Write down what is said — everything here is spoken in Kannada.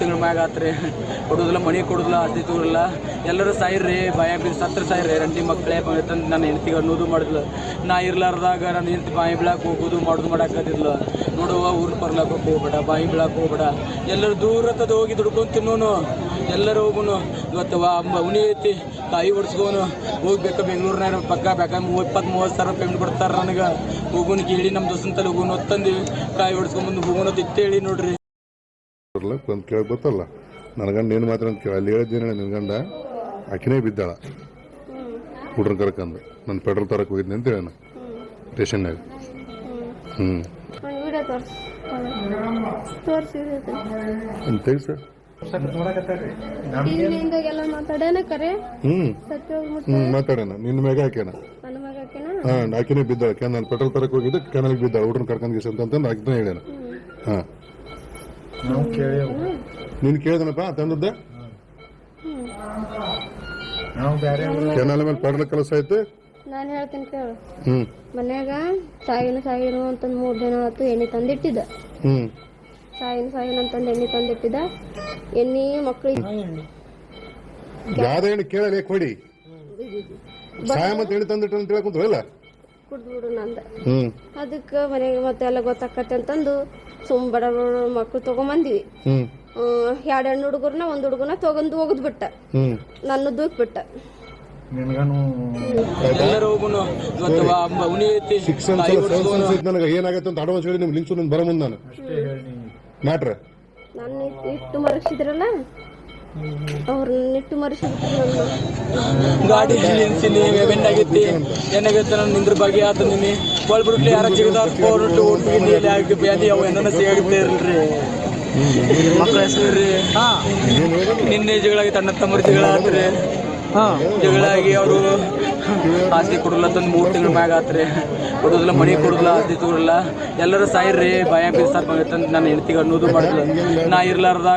ತಿಂಗಳ ಮ್ಯಾಗ ಆತ್ರಿ. ಕೊಡುದಿಲ್ಲ ಮನೆ ಕೊಡುದಿಲ್ಲ ಅತಿ ತೂರಿಲ್ಲ. ಎಲ್ಲರೂ ಸಾಯಿರ್ರಿ ಬಾಯ ಬಿದ್ದು ಸತ್ರ ಸಾಯಿರ್ರಿ ರಂಟಿ ಮಕ್ಕಳೇ ತಂದು ನನ್ನ ಹೆಂಡತಿಗೆ ಅನ್ನೋದು ಮಾಡಿದ್ಲು. ನಾ ಇರ್ಲಾರ್ದಾಗ ನನ್ನ ಹೆಂಡತಿ ಬಾಯಿ ಬೀಳಾಕ ಹೋಗೋದು ಮಾಡೋದು ಮಾಡಾಕತ್ತಿದ್ಲು. ನೋಡುವ ಊರು ಬರ್ಲಾಕ ಹೋಗ್ಬೇಡ, ಬಾಯಿ ಬೀಳಾಕ ಹೋಗ್ಬೇಡ. ಎಲ್ಲರೂ ದೂರ ಹೋಗಿ ದುಡ್ಕೊಂಡು ತಿನ್ನೋನು. ಎಲ್ಲರೂ ಹೋಗುನು. ಇವತ್ತು ಉನಿ ಐತಿ, ಕಾಯಿ ಹೊಡ್ಸ್ಕೋನು ಹೋಗ್ಬೇಕು ಬೆಂಗಳೂರಿನಾಗ ಪಕ್ಕ ಬೇಕಾ ಮೂವ ಇಪ್ಪತ್ತು ಮೂವತ್ತು ಸಾವಿರ ಪೇಮೆಂಟ್ ಕೊಡ್ತಾರೆ ನನಗೆ. ಹೋಗೋನು ಕೇಳಿ ನಮ್ಮ ದೋಸ್ತನ ತಲೆ ಹೋಗುನು ಹೊತ್ತಂದು ಕಾಯಿ ಹೊಡ್ಸ್ಕೊಂಬಂದು ಹೋಗೋಣ ತಿತ್ತೇಳಿ ನೋಡ್ರಿ. ಬರಲ್ಲ ಒಂದು ಕೇಳಕ್ ಗೊತ್ತಲ್ಲ. ನನ್ನ ಗಂಡ ಏನು ಮಾತ್ರ ಅಂತ ಕೇಳಿ ಅಲ್ಲಿ ಹೇಳಿದ್ದೇನೆ ನನ್ನ ಗಂಡ. ಆಕಿನೇ ಬಿದ್ದಾಳ. ಹುಡ್ರನ್ನ ಕರ್ಕಂದು. ನಾನು ಪೆಟ್ರೋಲ್ ತರಕ್ಕೆ ಹೋಗಿದ್ದೆ ಅಂತ ಹೇಳ ಸ್ಟೇಷನ್ನಾಗ ಹ್ಞೂ ಅಂತ ಹೇಳಿ ಸರ್ ಎಲ್ಲ ಮಾತಾಡೇನ ಕರೆ? ಹ್ಞೂ ಮಾತಾಡೋಣ. ನಿನ್ನ ಮ್ಯಾಗ ಹಾಕ್ಯಾನ ಹಾಂ ಆಕಿನೇ ಬಿದ್ದಾಳ. ಕ್ಯಾನ್ ನಾನು ಪೆಟ್ರೋಲ್ ತರಕ್ಕೆ ಹೋಗಿದ್ದೆ ಕ್ಯಾನಲ್ಗೆ ಬಿದ್ದಾಳ. ಹುಡ್ರನ್ನ ಕರ್ಕೊಂಡು ಗಿಸ್ ಅಂತ ಆಕಿನೇ ಹೇಳ್ಯಾನ. ಹಾಂ. ನೀನು ಕೇಳಿದನಪ್ಪ ತಂದದ್ದ? ಕೆನಾಲ ಮೇಲೆ ಪೆಟ್ರೋಲ್ ಕೆಲಸ ಐತೆ? ನಾನು ಹೇಳ್ತೀನಿ ಕೇಳು. ಹ್ಞೂ ಮನ್ಯಾಗ ಸಾಯಿನ ಸಾಯಿನು ಅಂತಂದು ಮೂರು ದಿನ ಆತು ಎಣ್ಣೆ ತಂದಿಟ್ಟಿದ್ದ. ಹ್ಞೂ ಸಾಯಿನ ಸಾಯಿನ ಅಂತಂದು ಎಣ್ಣೆ ತಂದಿಟ್ಟಿದ್ದ. ಎಣ್ಣೆ ಮಕ್ಕಳಿಗೆ ಯಾವ್ದು ಹೇಳಿ ಕೇಳಲೇ ಕೊಡಿ. ಸಾಯ ಮತ್ತೆ ಎಣ್ಣೆ ತಂದಿಟ್ಟು ಅಂತ ಹೇಳ್ಕೊಂತ ಕುಡ್ದು ಬಿಡು ನಂದ. ಹ್ಮ್. ಅದಕ್ಕೆ ಮನೆಗೆ ಮತ್ತೆ ಎಲ್ಲ ಗೊತ್ತಾಕತ್ತೆ ಅಂತಂದು ಸುಮ್ ಬಡ ಬಡ ಮಕ್ಳು ತಗೊಂಬಂದಿವಿ. ಹ್ಮ್. ಎರಡು ಹೆಣ್ಣು ಹುಡುಗರ್ನ ಒಂದು ಹುಡುಗನ ತಗೊಂಡು ಹೋಗದ್ ಬಿಟ್ಟ. ಹ್ಮ್. ನನ್ನ ದೂಕ್ ಬಿಟ್ಟ. ಎಲ್ಲರೂ ಹೋಗುನು. ಇವತ್ತು ಉನಿ ಐತಿ ಸಿಕ್ಸ್ ಕಾಯಿ ನನಗೆ ಏನಾಗತ್ತೆ ಅಂತ ಅಡ್ವಾನ್ಸ್ ಹೇಳಿ ನಿಮ್ಗೆ ಲಿಂಕ್ಸು ನಾನು ಬರೋ ಮುಂದೆ ನಾನು. ಮ್ಯಾಟ್ರ ನನ್ನ ಇಟ್ಟು ಮರಗಿಸಿದ್ರಲ್ಲ? ಗಾಡಿ ನಿಲ್ಸಿನಿ ಬೆಂಡಾಗೈತಿ ಏನಾಗೈತೆ ನಾನು ನಿಂದ್ರ ಬಗ್ಗೆ ಆತ ನಿನ್ನಿ. ಒಳ್ಬಿಡ್ಲಿ ಯಾರ ಜಿಗದಾರ ಒಟ್ಟು ಒಟ್ಟಿಗೆ ಆಗಿ ಬ್ಯಾದಿ ಅವು ಏನನ್ನ ಸಿಗಾಗುತ್ತೆ ಇರಲ್ರಿ. ಮಕ್ಕಳ ಹೆಸರು ರೀ ನಿನ್ನೆ ಜಗಳಾಗಿ ತಣ್ಣ ತನ್ನ ತಮ್ಮರ ಜಗಳ ಆತ್ರಿ ಹಾಂ. ಆಗಿ ಅವರು ಆಸ್ತಿ ಕೊಡಲ್ಲ ತಂದು ಮೂರು ತಿಂಗಳ ಮ್ಯಾಗ ಆತ್ರಿ. ಕೊಡೋದಿಲ್ಲ ಮನೆ ಕೊಡೋದಿಲ್ಲ ಆಸ್ತಿ ತೋರಲ್ಲ ಎಲ್ಲರೂ ಸಾಯಿರ್ರಿ ಭಯ ಬೀಸ್ತಾರ ತಂದು ನಾನು ಹೆಂಡ್ತಿಗೆ ಅನ್ನೋದು ಮಾಡಿದ್ಲು. ನಾ ಇರ್ಲಾರ್ದಾಗ